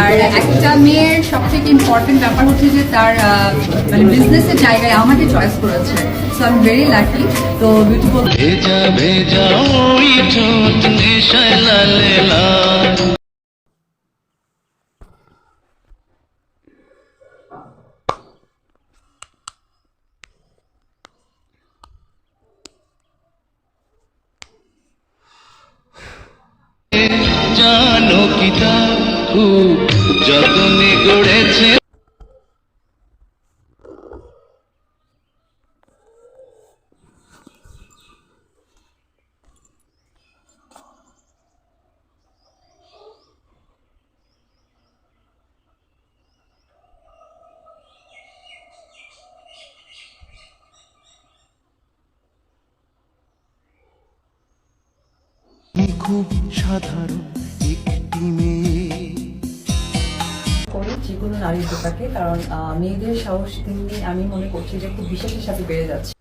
আর একটা মেয়ের সবথেকে ইম্পর্টেন্ট ব্যাপার হচ্ছে যে তার মানে বিজনেসের জায়গায় আমাকে চয়েস করেছে। So I am very lucky তো বিউটিফুল জানো কি খুব যতনে গড়েছে। খুব সাধারণ একটি মেয়ে। কোনো নারীর জোটাকে কারণ মেয়েদের সাহস দিন দিন আমি মনে করছি যে খুব বিশ্বাসের সাথে বেড়ে যাচ্ছে।